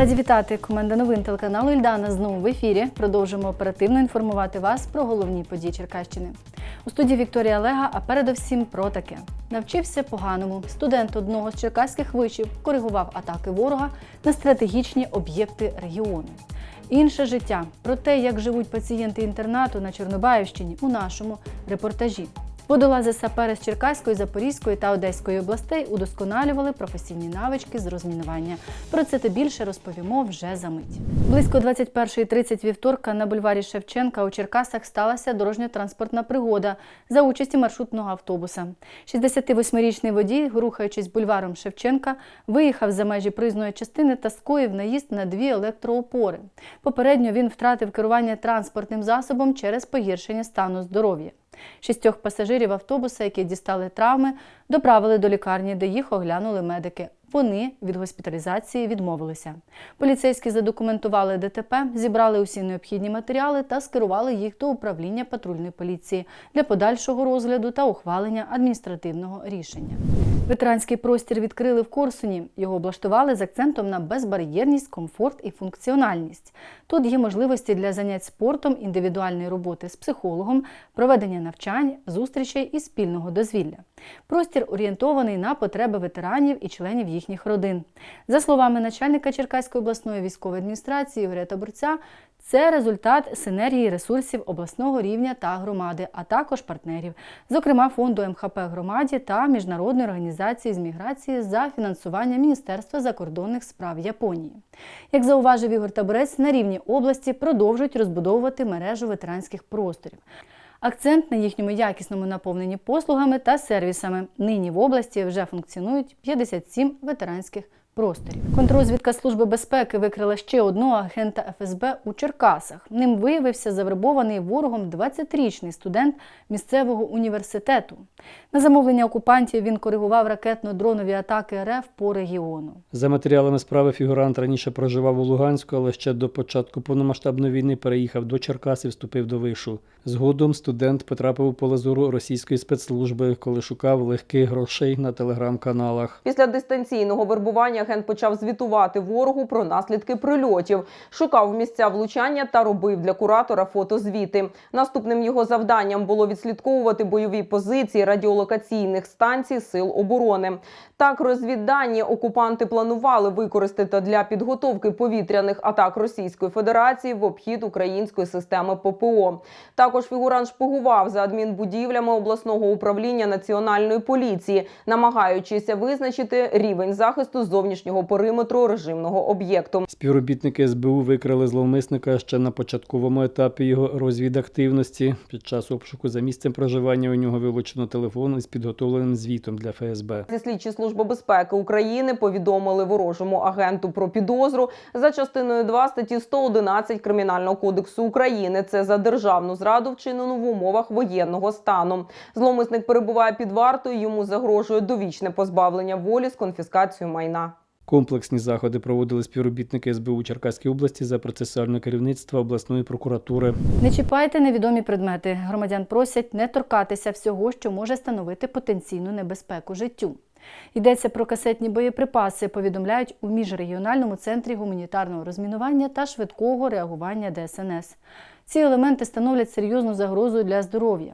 Раді вітати команда новин телеканалу Ільдана знову в ефірі. Продовжимо оперативно інформувати вас про головні події Черкащини. У студії Вікторія Олега, а передовсім про таке. Навчився поганому. Студент одного з черкаських вишів коригував атаки ворога на стратегічні об'єкти регіону. Інше життя про те, як живуть пацієнти інтернату на Чорнобаївщині у нашому репортажі. Водолази сапери з Черкаської, Запорізької та Одеської областей удосконалювали професійні навички з розмінування. Про це та більше розповімо вже за мить. Близько 21.30 вівторка на бульварі Шевченка у Черкасах сталася дорожньо-транспортна пригода за участі маршрутного автобуса. 68-річний водій, рухаючись бульваром Шевченка, виїхав за межі проїзної частини та скоїв наїзд на дві електроопори. Попередньо він втратив керування транспортним засобом через погіршення стану здоров'я. Шістьох пасажирів автобуса, які дістали травми, доправили до лікарні, де їх оглянули медики. Вони від госпіталізації відмовилися. Поліцейські задокументували ДТП, зібрали усі необхідні матеріали та скерували їх до управління патрульної поліції для подальшого розгляду та ухвалення адміністративного рішення. Ветеранський простір відкрили в Корсуні. Його облаштували з акцентом на безбар'єрність, комфорт і функціональність. Тут є можливості для занять спортом, індивідуальної роботи з психологом, проведення навчань, зустрічей і спільного дозвілля. Простір орієнтований на потреби ветеранів і членів їхніх родин. За словами начальника Черкаської обласної військової адміністрації Ігоря Таборця, це результат синергії ресурсів обласного рівня та громади, а також партнерів, зокрема фонду МХП громаді та міжнародної організації з міграції за фінансування Міністерства закордонних справ Японії. Як зауважив Ігор Таборець, на рівні області продовжують розбудовувати мережу ветеранських просторів. Акцент на їхньому якісному наповненні послугами та сервісами. Нині в області вже функціонують 57 ветеранських просторів. Контрозвідка Служби безпеки викрила ще одного агента ФСБ у Черкасах. Ним виявився завербований ворогом 20-річний студент місцевого університету. На замовлення окупантів він коригував ракетно-дронові атаки РФ по регіону. За матеріалами справи фігурант раніше проживав у Луганську, але ще до початку повномасштабної війни переїхав до Черкас і вступив до вишу. Згодом студент потрапив у поле зору російської спецслужби, коли шукав легких грошей на телеграм-каналах. Після дистанційного вербування агент почав звітувати ворогу про наслідки прильотів, шукав місця влучання та робив для куратора фотозвіти. Наступним його завданням було відслідковувати бойові позиції радіолокаційних станцій сил оборони. Так, розвіддані окупанти планували використати для підготовки повітряних атак Російської Федерації в обхід української системи ППО. Також фігурант шпигував за адмінбудівлями обласного управління національної поліції, намагаючись визначити рівень захисту зовнішнього периметру режимного об'єкту. Співробітники СБУ викрили зловмисника ще на початковому етапі його розвідактивності. Під час обшуку за місцем проживання у нього вилучено телефон із підготовленим звітом для ФСБ. Зі слідчі служби безпеки України повідомили ворожому агенту про підозру за частиною 2 статті 111 Кримінального кодексу України. Це за державну зраду вчинену в умовах воєнного стану. Зловмисник перебуває під вартою. Йому загрожує довічне позбавлення волі з конфіскацією майна. Комплексні заходи проводили співробітники СБУ Черкаській області за процесуальне керівництво обласної прокуратури. Не чіпайте невідомі предмети. Громадян просять не торкатися всього, що може становити потенційну небезпеку життю. Йдеться про касетні боєприпаси, повідомляють у міжрегіональному центрі гуманітарного розмінування та швидкого реагування ДСНС. Ці елементи становлять серйозну загрозу для здоров'я.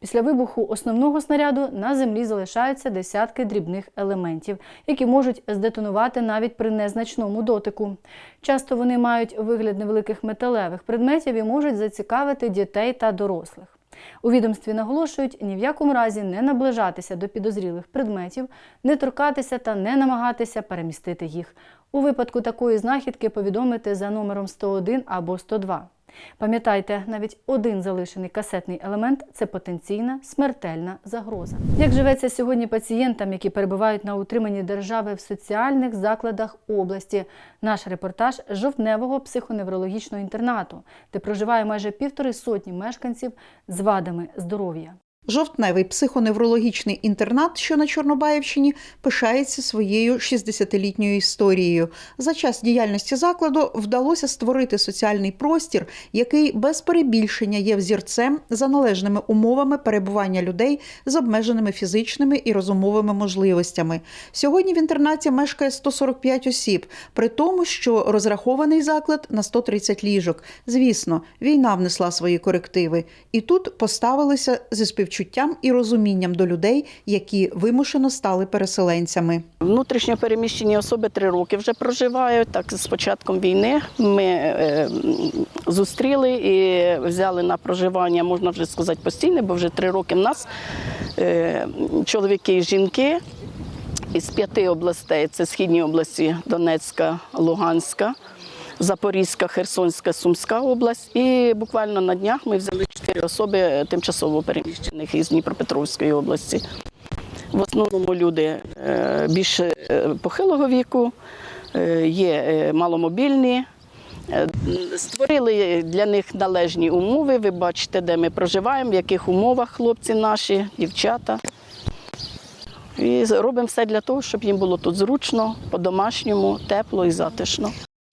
Після вибуху основного снаряду на землі залишаються десятки дрібних елементів, які можуть здетонувати навіть при незначному дотику. Часто вони мають вигляд невеликих металевих предметів і можуть зацікавити дітей та дорослих. У відомстві наголошують ні в якому разі не наближатися до підозрілих предметів, не торкатися та не намагатися перемістити їх. У випадку такої знахідки повідомити за номером 101 або 102. Пам'ятайте, навіть один залишений касетний елемент це потенційна смертельна загроза. Як живеться сьогодні пацієнтам, які перебувають на утриманні держави в соціальних закладах області? Наш репортаж жовтневого психоневрологічного інтернату, де проживає майже півтори сотні мешканців з вадами здоров'я. Жовтневий психоневрологічний інтернат, що на Чорнобаївщині, пишається своєю 60-літньою історією. За час діяльності закладу вдалося створити соціальний простір, який без перебільшення є взірцем за належними умовами перебування людей з обмеженими фізичними і розумовими можливостями. Сьогодні в інтернаті мешкає 145 осіб, при тому, що розрахований заклад на 130 ліжок. Звісно, війна внесла свої корективи, і тут поставилися зі співчуттям і розумінням до людей, які вимушено стали переселенцями. Внутрішньо переміщені особи три роки вже проживають. Так з початком війни ми е, зустріли і взяли на проживання, можна вже сказати, постійне, бо вже три роки в нас е, чоловіки і жінки із п'яти областей: це східні області Донецька, Луганська. Запорізька, Херсонська, Сумська область, і буквально на днях ми взяли чотири особи тимчасово переміщених із Дніпропетровської області. В основному люди е, більше е, похилого віку, е, є маломобільні. Створили для них належні умови. Ви бачите, де ми проживаємо, в яких умовах хлопці наші, дівчата. І робимо все для того, щоб їм було тут зручно, по-домашньому, тепло і затишно.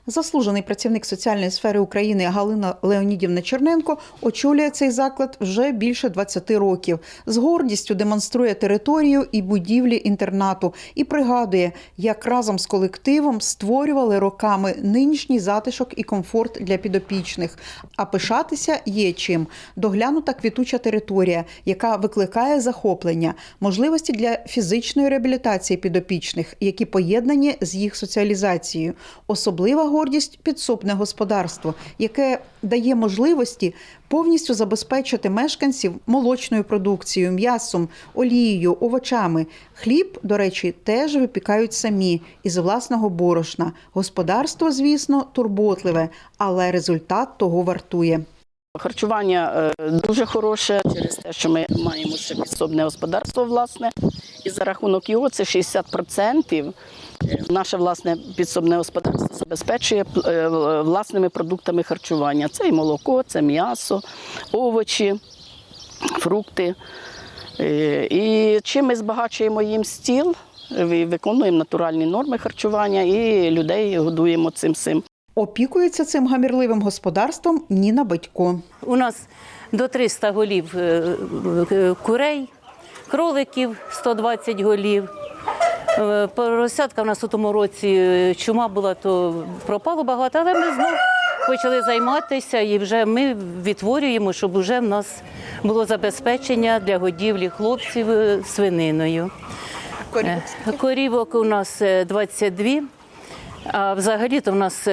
Заслужений працівник соціальної сфери України Галина Леонідівна Черненко очолює цей заклад вже більше 20 років. З гордістю демонструє територію і будівлі інтернату і пригадує, як разом з колективом створювали роками нинішній затишок і комфорт для підопічних. А пишатися є чим. Доглянута квітуча територія, яка викликає захоплення, можливості для фізичної реабілітації підопічних, які поєднані з їх соціалізацією. Особлива гордість підсобне господарство, яке дає можливості повністю забезпечити мешканців молочною продукцією, м'ясом, олією, овочами. Хліб, до речі, теж випікають самі із власного борошна. Господарство, звісно, турботливе, але результат того вартує. Харчування е, дуже хороше через те, що ми маємо ще підсобне господарство власне, і за рахунок його це 60% е, наше власне підсобне господарство забезпечує е, власними продуктами харчування. Це і молоко, це м'ясо, овочі, фрукти. Е, І чим ми збагачуємо їм стіл, виконуємо натуральні норми харчування і людей годуємо цим всім. Опікується цим гамірливим господарством Ніна Батько. У нас до 300 голів е, курей, кроликів 120 голів. Е, Поросятка в нас у тому році е, чума була, то пропало багато, але ми знов почали займатися і вже ми відтворюємо, щоб вже в нас було забезпечення для годівлі хлопців е, свининою. Е, Корівок у нас е, 22, а взагалі то в нас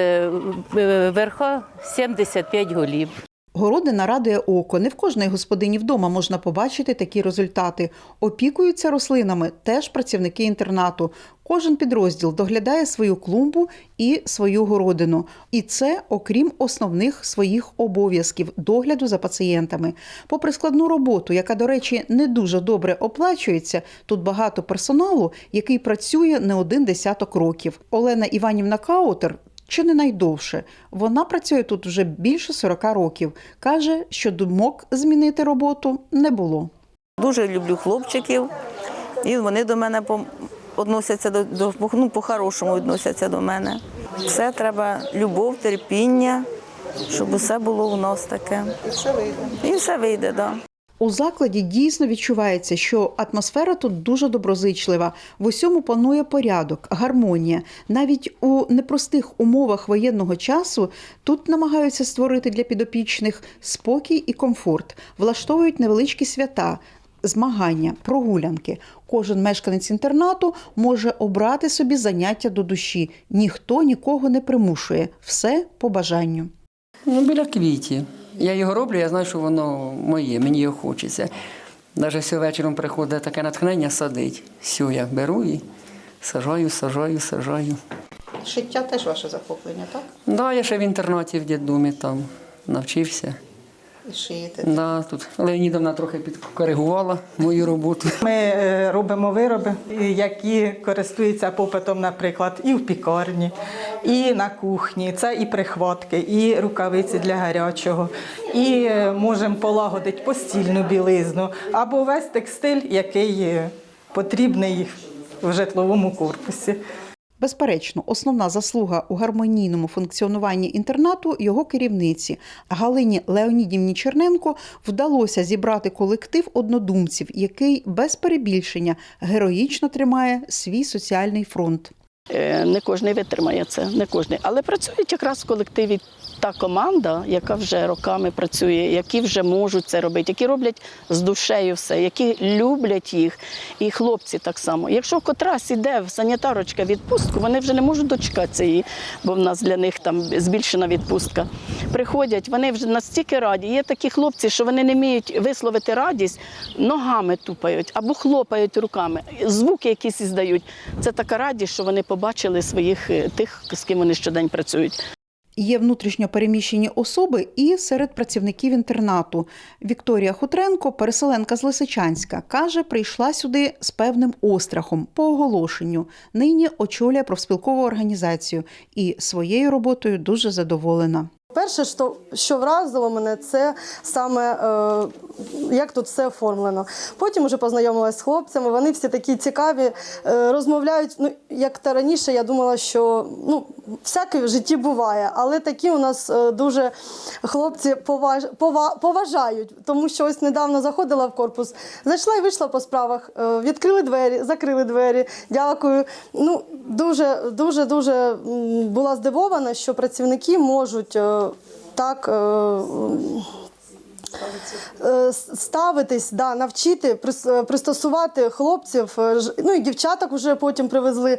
верха 75 голів. Городина радує око. Не в кожної господині вдома можна побачити такі результати. Опікуються рослинами теж працівники інтернату. Кожен підрозділ доглядає свою клумбу і свою городину. І це окрім основних своїх обов'язків догляду за пацієнтами. Попри складну роботу, яка, до речі, не дуже добре оплачується, тут багато персоналу, який працює не один десяток років. Олена Іванівна Каутер чи не найдовше. Вона працює тут вже більше 40 років. Каже, що думок змінити роботу не було. Дуже люблю хлопчиків, і вони до мене відносяться до, до ну, по-хорошому відносяться до мене. Все треба любов, терпіння, щоб усе було у нас таке. І все вийде. І все вийде, так. Да. У закладі дійсно відчувається, що атмосфера тут дуже доброзичлива. В усьому панує порядок, гармонія. Навіть у непростих умовах воєнного часу тут намагаються створити для підопічних спокій і комфорт, влаштовують невеличкі свята. Змагання, прогулянки. Кожен мешканець інтернату може обрати собі заняття до душі. Ніхто нікого не примушує. Все по бажанню. Ну, біля квітів. Я його роблю, я знаю, що воно моє, мені його хочеться. Навіть все вечором приходить таке натхнення садить. Всю я беру і сажаю, сажаю, сажаю. Шиття теж ваше захоплення, так? Да, я ще в інтернаті в дідумі там навчився. Шиєте. Да, тут Леонідовна трохи підкоригувала мою роботу. Ми е, робимо вироби, які користуються попитом, наприклад, і в пікарні, і на кухні. Це і прихватки, і рукавиці для гарячого, і е, можемо полагодити постільну білизну або весь текстиль, який е, потрібний в житловому корпусі. Безперечно, основна заслуга у гармонійному функціонуванні інтернату його керівниці Галині Леонідівні Черненко вдалося зібрати колектив однодумців, який без перебільшення героїчно тримає свій соціальний фронт. Е, Не кожен витримає це, не кожен. Але працюють якраз в колективі та команда, яка вже роками працює, які вже можуть це робити, які роблять з душею все, які люблять їх. І хлопці так само. Якщо котрась іде в санітарочка відпустку, вони вже не можуть дочекатися її, бо в нас для них там збільшена відпустка. Приходять, вони вже настільки раді. Є такі хлопці, що вони не вміють висловити радість, ногами тупають або хлопають руками, звуки якісь іздають. Це така радість, що вони побачили своїх е, тих, з ким вони щодень працюють. Є внутрішньо переміщені особи і серед працівників інтернату. Вікторія Хутренко, переселенка з Лисичанська, каже, прийшла сюди з певним острахом по оголошенню. Нині очолює профспілкову організацію і своєю роботою дуже задоволена. Перше, що, що вразило мене, це саме е, як тут все оформлено. Потім вже познайомилася з хлопцями. Вони всі такі цікаві, е, розмовляють. Ну як та раніше, я думала, що ну всяке в житті буває, але такі у нас е, дуже хлопці поваж, пова, поважають. Тому що ось недавно заходила в корпус, зайшла і вийшла по справах. Е, відкрили двері, закрили двері. Дякую. Ну дуже, дуже, дуже була здивована, що працівники можуть. е, так е, е, ставитись, да, навчити, е, пристосувати хлопців, ну і дівчаток вже потім привезли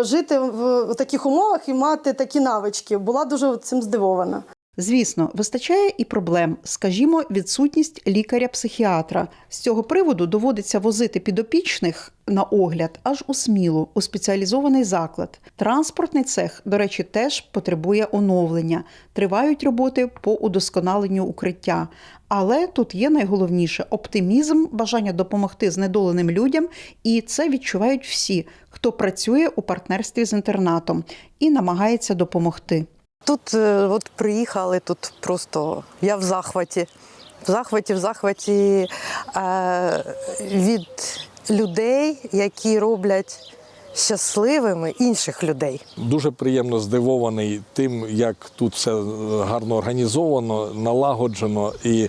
жити в таких умовах і мати такі навички. Була дуже цим здивована. Звісно, вистачає і проблем, скажімо, відсутність лікаря-психіатра. З цього приводу доводиться возити підопічних на огляд аж у смілу, у спеціалізований заклад. Транспортний цех, до речі, теж потребує оновлення. Тривають роботи по удосконаленню укриття. Але тут є найголовніше оптимізм, бажання допомогти знедоленим людям, і це відчувають всі, хто працює у партнерстві з інтернатом і намагається допомогти. Тут е, от приїхали, тут просто я в захваті. В захваті, в захваті е, від людей, які роблять щасливими інших людей. Дуже приємно здивований тим, як тут все гарно організовано, налагоджено і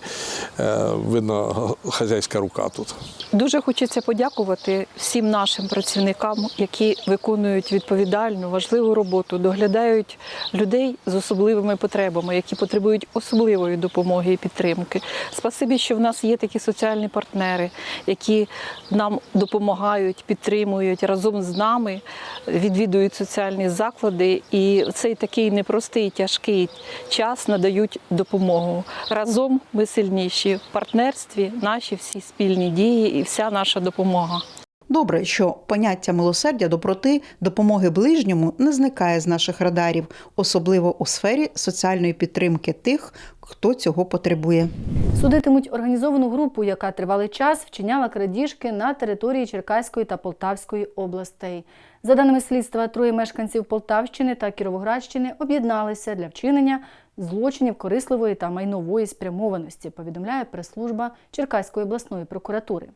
е, видно хазяйська рука тут. Дуже хочеться подякувати всім нашим працівникам, які виконують відповідальну, важливу роботу, доглядають людей з особливими потребами, які потребують особливої допомоги і підтримки. Спасибі, що в нас є такі соціальні партнери, які нам допомагають, підтримують разом з нами, відвідують соціальні заклади і в цей такий непростий, тяжкий час надають допомогу. Разом ми сильніші в партнерстві, наші всі спільні дії і вся наша допомога. Добре, що поняття милосердя, доброти, допомоги ближньому не зникає з наших радарів, особливо у сфері соціальної підтримки тих, хто цього потребує. Судитимуть організовану групу, яка тривалий час вчиняла крадіжки на території Черкаської та Полтавської областей. За даними слідства, троє мешканців Полтавщини та Кіровоградщини об'єдналися для вчинення злочинів корисливої та майнової спрямованості, повідомляє прес-служба Черкаської обласної прокуратури.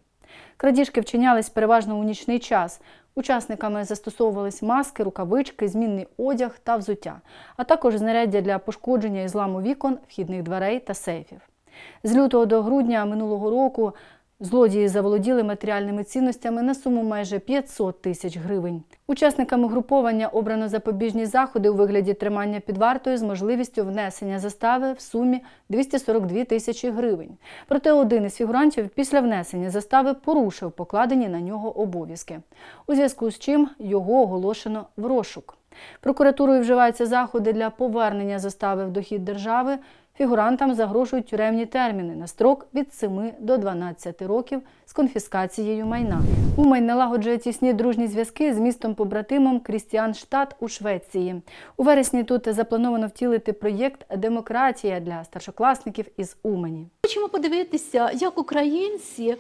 Крадіжки вчинялись переважно у нічний час. Учасниками застосовувались маски, рукавички, змінний одяг та взуття, а також знаряддя для пошкодження і зламу вікон, вхідних дверей та сейфів. З лютого до грудня минулого року злодії заволоділи матеріальними цінностями на суму майже 500 тисяч гривень. Учасниками груповання обрано запобіжні заходи у вигляді тримання під вартою з можливістю внесення застави в сумі 242 тисячі гривень. Проте один із фігурантів після внесення застави порушив покладені на нього обов'язки, у зв'язку з чим його оголошено в розшук. Прокуратурою вживаються заходи для повернення застави в дохід держави. Фігурантам загрожують тюремні терміни на строк від 7 до 12 років конфіскацією майна. Умань налагоджує тісні дружні зв'язки з містом побратимом Крістіанштадт у Швеції. У вересні тут заплановано втілити проєкт Демократія для старшокласників із Умані. Хочемо подивитися, як українці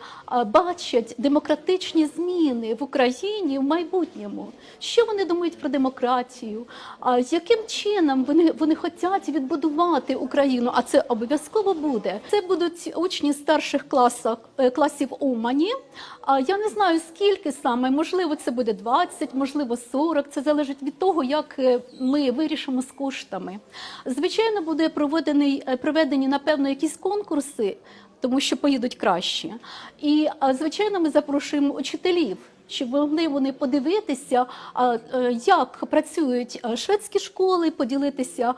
бачать демократичні зміни в Україні в майбутньому. Що вони думають про демократію? Яким чином вони, вони хочуть відбудувати Україну? А це обов'язково буде. Це будуть учні старших класах, е, класів Умані. А я не знаю скільки саме, можливо, це буде 20, можливо, 40. Це залежить від того, як е, ми вирішимо з коштами. Звичайно, буде проведений е, проведені напевно якісь конкурси, тому що поїдуть краще. І звичайно, ми запрошуємо учителів. Щоб могли вони подивитися, е, як працюють е, шведські школи, поділитися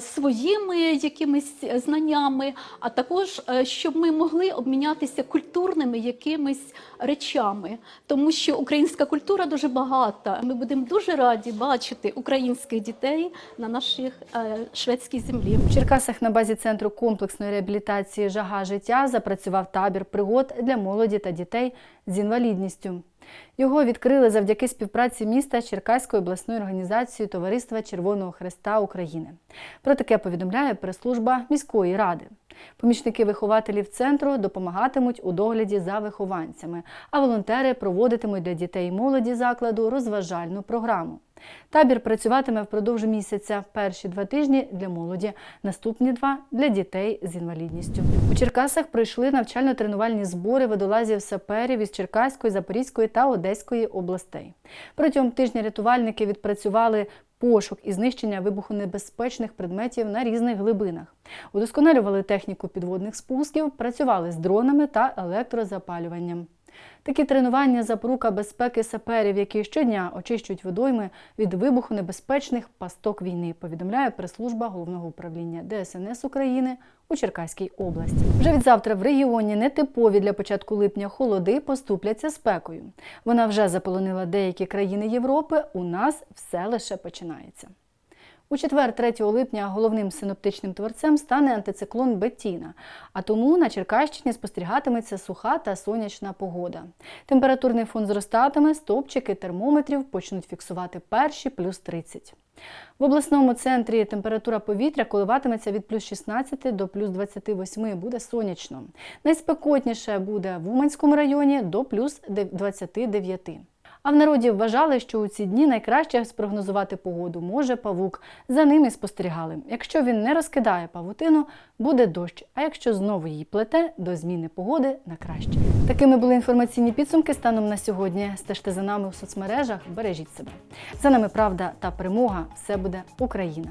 своїми якимись знаннями, а також е, щоб ми могли обмінятися культурними якимись речами, тому що українська культура дуже багата. Ми будемо дуже раді бачити українських дітей на наших шведській землі. В Черкасах на базі центру комплексної реабілітації Жага життя запрацював табір пригод для молоді та дітей з інвалідністю. Його відкрили завдяки співпраці міста з Черкаською обласною організацією Товариства Червоного Хреста України. Про таке повідомляє прес-служба міської ради. Помічники вихователів центру допомагатимуть у догляді за вихованцями, а волонтери проводитимуть для дітей і молоді закладу розважальну програму. Табір працюватиме впродовж місяця. Перші два тижні для молоді, наступні два для дітей з інвалідністю. У Черкасах пройшли навчально-тренувальні збори водолазів саперів із Черкаської, Запорізької та Одеської областей. Протягом тижня рятувальники відпрацювали пошук і знищення вибухонебезпечних предметів на різних глибинах. Удосконалювали техніку підводних спусків, працювали з дронами та електрозапалюванням. Такі тренування запорука безпеки саперів, які щодня очищують водойми від вибухонебезпечних пасток війни, повідомляє прес-служба головного управління ДСНС України у Черкаській області. Вже від завтра в регіоні нетипові для початку липня холоди поступляться спекою. Вона вже заполонила деякі країни Європи. У нас все лише починається. У четвер, 3 липня, головним синоптичним творцем стане антициклон Беттіна, а тому на Черкащині спостерігатиметься суха та сонячна погода. Температурний фон зростатиме, стопчики термометрів почнуть фіксувати перші плюс 30. В обласному центрі температура повітря коливатиметься від плюс 16 до плюс 28, буде сонячно. Найспекотніше буде в Уманському районі до плюс 29. А в народі вважали, що у ці дні найкраще спрогнозувати погоду може павук. За ними спостерігали. Якщо він не розкидає павутину, буде дощ. А якщо знову її плете, до зміни погоди на краще. Такими були інформаційні підсумки станом на сьогодні. Стежте за нами у соцмережах, бережіть себе. За нами правда та перемога. Все буде Україна.